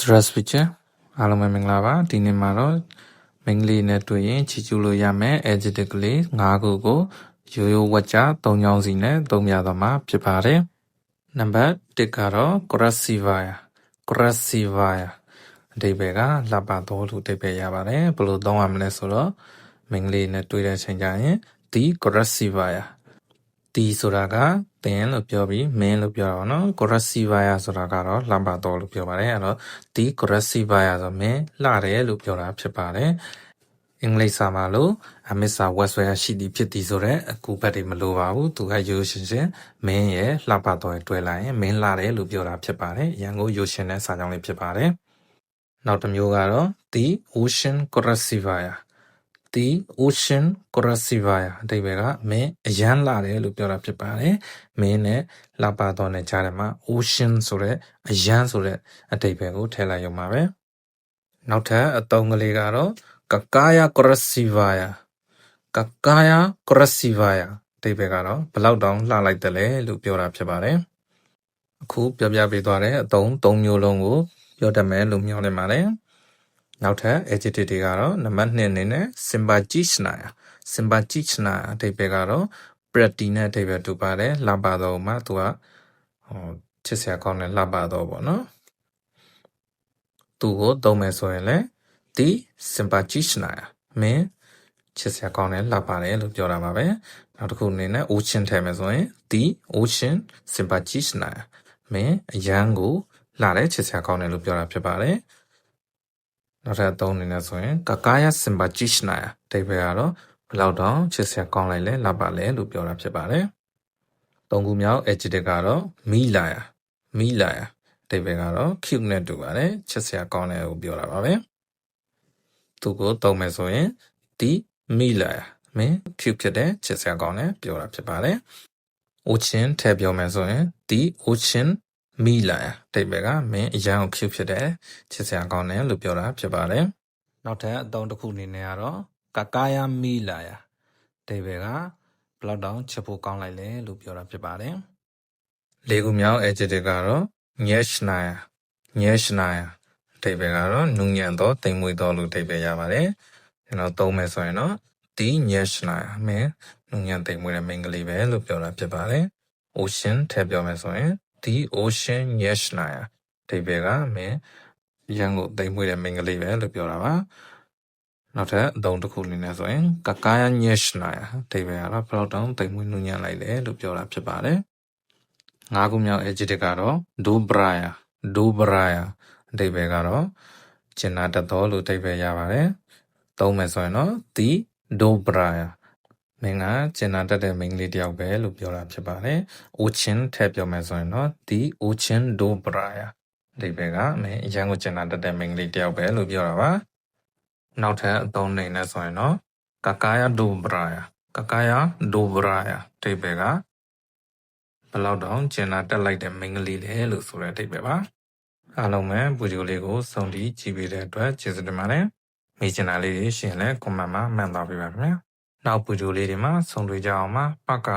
stress picture အားလုံးပဲမင်္ဂလာပါဒီနေ့မှာတော့ main လေးနဲ့တွေ့ရင်ချီကျူးလို့ရမယ် adjective လေး၅ခုကိုရိုးရိုးဝတ်ကြ၃ချောင်းစီနဲ့သုံးပြသွားမှာဖြစ်ပါတယ်နံပါတ်1ကတော့ crasiva crasiva အဓိပ္ပာယ်ကလှပတော်လို့အဓိပ္ပာယ်ရပါတယ်ဘယ်လိုသုံးရမလဲဆိုတော့ main လေးနဲ့တွေ့တဲ့အချိန်ကျရင် the crasiva ဒီဆိုတာကသင်လို့ပြောပြီးမင်းလို့ပြောတာပေါ့နော် aggressive ဆိုတာကတော့လှပတော်လို့ပြောပါတယ်အဲ့တော့ဒီ aggressive ဆိုမင်းလှတယ်လို့ပြောတာဖြစ်ပါတယ်အင်္ဂလိပ်စာမှာလို့အမစ္စာဝက်ဆွဲရှိသည်ဖြစ်သည်ဆိုတော့အကူဘက်တွေမလိုပါဘူးသူကရိုးရှင်ရှင်မင်းရဲ့လှပတော်တွဲလိုက်ရင်မင်းလှတယ်လို့ပြောတာဖြစ်ပါတယ်ရန်ကုန်ရိုးရှင်တဲ့စာကြောင်းလေးဖြစ်ပါတယ်နောက်တစ်မျိုးကတော့ the ocean aggressive the ocean crossover အဓိပ္ပာယ်ကမင်းအရန်လာတယ်လို့ပြောတာဖြစ်ပါတယ်မင်းနဲ့လာပါတော့တဲ့ကြားထဲမှာ ocean ဆိုတဲ့အရန်ဆိုတဲ့အဓိပ္ပာယ်ကိုထည့်လိုက်ရုံပါပဲနောက်ထပ်အသုံးကလေးကတော့ kakaya crossover kakaya crossover အဓိပ္ပာယ်ကတော့ဘယ်လောက်တောင်လှလိုက်တယ်လဲလို့ပြောတာဖြစ်ပါတယ်အခုပြောပြပေးသွားတဲ့အသုံး၃မျိုးလုံးကိုပြောတတ်မယ်လို့မျှော်လင့်ပါတယ် နောက်ထပ် adjective တွေကတော့နံပါတ်2အနေနဲ့ sympathichna sympathichna အဓိပ္ပာယ်ကတော့ pretty နဲ့အဓိပ္ပာယ်တူပါတယ်လှပတော့မှသူကဟိုချစ်စရာကောင်းတဲ့လှပတော့ပေါ့နော်သူ့ကိုသုံးမယ်ဆိုရင်လည်း the sympathichna မင်းချစ်စရာကောင်းတဲ့လှပါတယ်လို့ပြောတာပါပဲနောက်တစ်ခုအနေနဲ့ ocean ထည့်မယ်ဆိုရင် the ocean sympathichna မင်းအရန်ကိုလှတဲ့ချစ်စရာကောင်းတယ်လို့ပြောတာဖြစ်ပါတယ် နောက်ထပ်အသုံးအနေနဲ့ဆိုရင်ကကာယစင်ပါကြိရှနာယာအဓိပ္ပာယ်ကတော့ဘလောက်တောင်ချစ်စရာကောင်းလိုက်လဲလှပလဲလို့ပြောတာဖြစ်ပါတယ်။သုံးခုမြောက် adjective ကတော့မိလာယာမိလာယာအဓိပ္ပာယ်ကတော့ cute နဲ့တူပါတယ်ချစ်စရာကောင်းတယ်ကိုပြောတာပါပဲ။သူကိုသုံးမယ်ဆိုရင်ဒီမိလာယာမင်း cute ဖြစ်တယ်ချစ်စရာကောင်းတယ်ပြောတာဖြစ်ပါတယ်။ ocean ထည့်ပြောမယ်ဆိုရင်ဒီ ocean မိလာအတိတ်ဘက်ကမင်းအရန်ကို cute ဖြစ်တယ်ချစ်စရာကောင်းတယ်လို့ပြောတာဖြစ်ပါတယ်နောက်ထပ်အသုံးတစ်ခုအနေနဲ့ကတော့ကကာယာမီလာယာအတိတ်ဘက်ကဘလောက်တောင်ချစ်ဖို့ကောင်းလိုက်လဲလို့ပြောတာဖြစ်ပါတယ်လေးခုမြောက် adjective ကတော့ nyeshnaya nyeshnaya အတိတ်ဘက်ကတော့နုညံ့သောတိမ်မွေ့သောလို့အတိတ်ဘက်ရပါတယ်ကျွန်တော်သုံးမယ်ဆိုရင်တော့ the nyeshnaya မင်းနုညံ့တိမ်မွေ့တဲ့မိန်းကလေးပဲလို့ပြောတာဖြစ်ပါတယ် ocean ထည့်ပြောမယ်ဆိုရင် the ocean yeshnaya အဓိပ္ပာယ်ကမင်းရန်ကိုတိမ်မွေးတဲ့မိန်းကလေးပဲလို့ပြောတာပါနောက်ထပ်အသုံးတစ်ခုအနေနဲ့ဆိုရင် kakaya nyeshnaya အဓိပ္ပာယ်ကတော့ဘယ်တော့တောင်တိမ်မွေးနူးညံ့လိုက်တယ်လို့ပြောတာဖြစ်ပါတယ်ငါးခုမြောက် adjective ကတော့ dobraya dobraya အဓိပ္ပာယ်ကတော့ကျင်နာတတ်တော်လို့အဓိပ္ပာယ်ရပါတယ်သုံးမယ်ဆိုရင်တော့ the dobraya မင်းကကျင်နာတတ်တဲ့မိန်းကလေးတယောက်ပဲလို့ပြောတာဖြစ်ပါတယ်။ Ochin ထည့်ပြောမယ်ဆိုရင်တော့ the Ochin Dobraya အဓိပ္ပာယ်ကမင်းအရန်ကိုကျင်နာတတ်တဲ့မိန်းကလေးတယောက်ပဲလို့ပြောတာပါ။နောက်ထပ်အသုံးအနေနဲ့ဆိုရင်တော့ Kakaya Dobraya Kakaya Dobraya အဓိပ္ပာယ်ကဘယ်လောက်တောင်ကျင်နာတက်လိုက်တဲ့မိန်းကလေးလဲလို့ဆိုတဲ့အဓိပ္ပာယ်ပါ။အားလုံးပဲဗီဒီယိုလေးကိုစုံတီးကြည့်ပေးတဲ့အတွက်ကျေးဇူးတင်ပါတယ်။မိချင်တာလေးတွေရှင်လဲ comment မှာမှန်သွားပေးပါခင်ဗျာ။ နောက်ဗီဒီယိုလေးတွေမှာဆုံတွေ့ကြအောင်ပါပကာ